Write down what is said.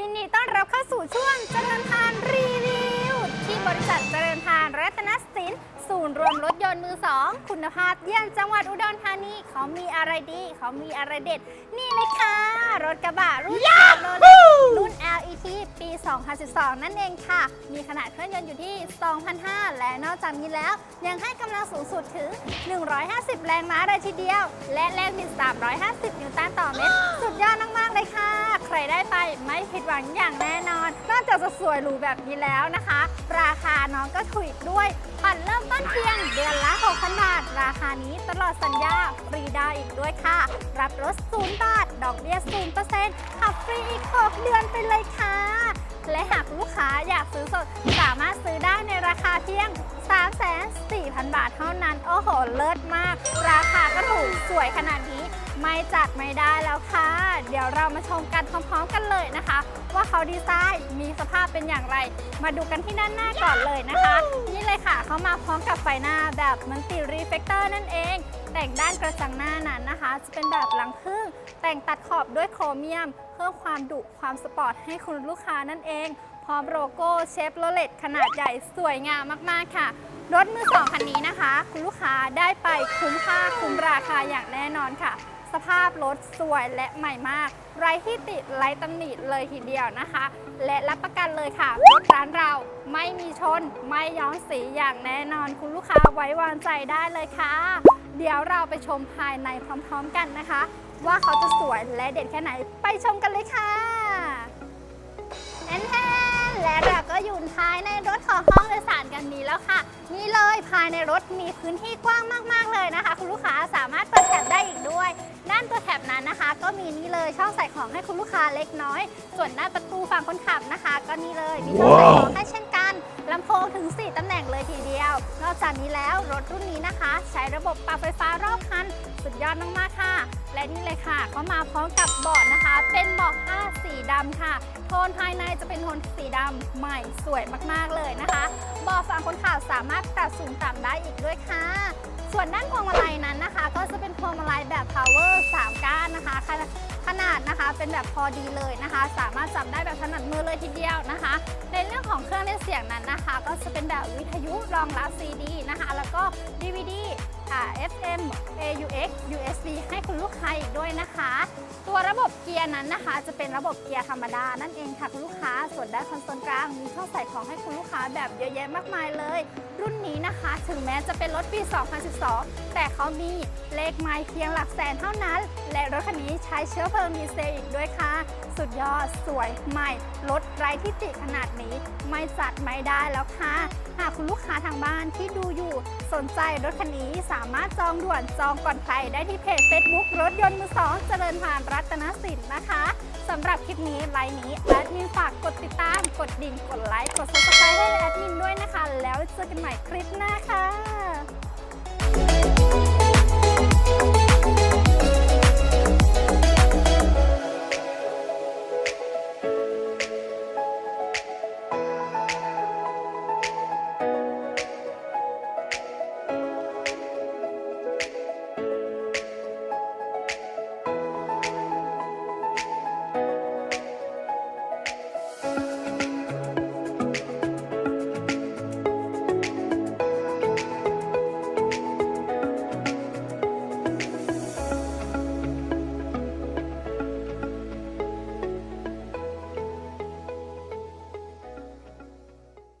ยินดีต้อนรับเข้าสู่ช่วงเจริญทานรีวิว ที่บริษัทเจริญทานรัตนสินศูนย์รวมรถยนต์มือสองคุณภาพเยี่ยมจังหวัดอุดรธานีเขามีอะไรดีเขามีอะไรเด็ด นี่เลยค่ะ รถกระบะรุ่นยาโรเลรุ่น LET ปี 2012 นั่นเองค่ะ มีขนาดเครื่องยนต์อยู่ที่2,500และนอกจากนี้แล้ว ยังให้กำลังสูงสุดถึง 150 แรงม้าเลยทีเดียว และแรงบิด 350 นิวตันต่อเมตร สุดยอดมาก ๆ เลยค่ะ ใครได้ ไปไม่ผิดหวังอย่างแน่นอน นอกจากจะสวยหรูแบบนี้แล้วนะคะ ราคาน้องก็ถูกด้วยผ่อนเริ่มต้นเพียงเดือนละ6,000บาท ราคานี้ตลอดสัญญาฟรีดาวอีกด้วยค่ะ รับรถ0บาท ดอกเบี้ย0%ขับฟรีอีก 6 เดือนไปเลยค่ะ และหากลูกค้าอยากซื้อสด สามารถซื้อได้ในราคาเพียง 3,400,000 บาทเท่านั้น โอ้โห เลิศมาก ราคาก็ถูกสวยขนาดนี้ไม่จัดไม่ได้แล้วค่ะ เดี๋ยวเรามาชมกันพร้อมๆกันเลยนะคะ ว่าเขาดีไซน์ สภาพเป็นอย่างไร มาดูกันที่ด้านหน้าก่อนเลยนะคะ นี่เลยค่ะเขามาพร้อมกับไฟหน้าแบบมันติรีเฟกเตอร์นั่นเอง แต่งด้านกระจังหน้านั้นนะคะ จะเป็นแบบหลังครึ่ง แต่งตัดขอบด้วยโครเมียม เพิ่มความดุความสปอร์ตให้คุณลูกค้านั่นเอง พร้อมโลโก้เชฟโรเลตขนาดใหญ่สวยงามมากๆค่ะรถมือสองคันนี้นะคะ คุณลูกค้าได้ไปคุ้มค่าคุ้มราคาอย่างแน่นอนค่ะ สภาพรถสวยและใหม่มาก ไร้ที่ติไร้ตำหนิเลยทีเดียวนะคะ และรับประกันเลยค่ะรถร้านเราไม่มีชน ไม่ย้อมสีอย่างแน่นอนคุณลูกค้าไว้วางใจได้เลยค่ะ เดี๋ยวเราไปชมภายในพร้อมๆกันนะคะ ว่าเขาจะสวยและเด็ดแค่ไหนไปชมกันเลยค่ะแอนแทนและเราก็อยู่ภายในรถของห้องโดยสารกันนี้แล้วค่ะ นี่เลยภายในรถมีพื้นที่กว้างมากๆเลยนะคะ นะคะก็มีนี่เลยช่องใส่ของให้คุณลูกค้าเล็กน้อย ส่วนหน้าประตูฝั่งคนขับนะคะ ก็นี่เลยมีช่องใส่ของให้เช่นกันลำโพงถึง 4ตำแหน่งเลยทีเดียว นอกจากนี้แล้วรถรุ่นนี้นะคะ ใช้ระบบปรับไฟฟ้ารอบคัน สุดยอดมากๆค่ะ และนี่เลยค่ะ ก็มาพร้อมกับเบาะนะคะ เป็นเบาะผ้าสีดำค่ะ โทนภายในจะเป็นโทนสีดำใหม่สวยมากๆเลยนะคะเบาะฝั่งคนขับสามารถปรับสูงต่ำได้อีกด้วยค่ะ ส่วนด้านพวงมาลัยนั้นนะคะ นะคะขนาดขนาดนะคะเป็นแบบพอดีเลยนะคะ สามารถจับได้แบบถนัดมือเลยทีเดียวนะคะ ในเรื่องของเครื่องเล่นเสียงนั้นนะคะ ก็จะเป็นแบบวิทยุรองรับ CD นะคะ แล้วก็ DVD อ่า FM AUX USB ให้คุณลูกค้าอีกด้วยนะคะ ตัวระบบเกียร์นั้นนะคะ จะเป็นระบบเกียร์ธรรมดานั่นเองค่ะคุณลูกค้าส่วนด้านคอนโซลกลางมีช่องใส่ของให้คุณลูกค้าแบบเยอะแยะมากมายเลย รุ่นนี้นะคะ ถึงแม้จะเป็นรถปี 2012 แต่เขามีเลขไมล์เพียงหลักแสนเท่านั้น และรถคันนี้ใช้เชื้อเพลิงดีเซลอีกด้วยค่ะ สุดยอดสวยใหม่รถไร้ที่ติขนาดนี้ ไม่จัดไม่ได้แล้วค่ะ หากคุณลูกค้าทางบ้านที่ดูอยู่สนใจรถคันนี้สามารถจองด่วนจองก่อนใครได้ที่เพจ Facebook รถยนต์มือสองเจริญพานรัตนสินนะคะสำหรับคลิปนี้ไลน์นี้แอดมินฝากกดติดตามกดดิ่งกดไลค์กด subscribe ให้แอดมินด้วยนะคะ แล้วเจอกันใหม่คลิปหน้าค่ะ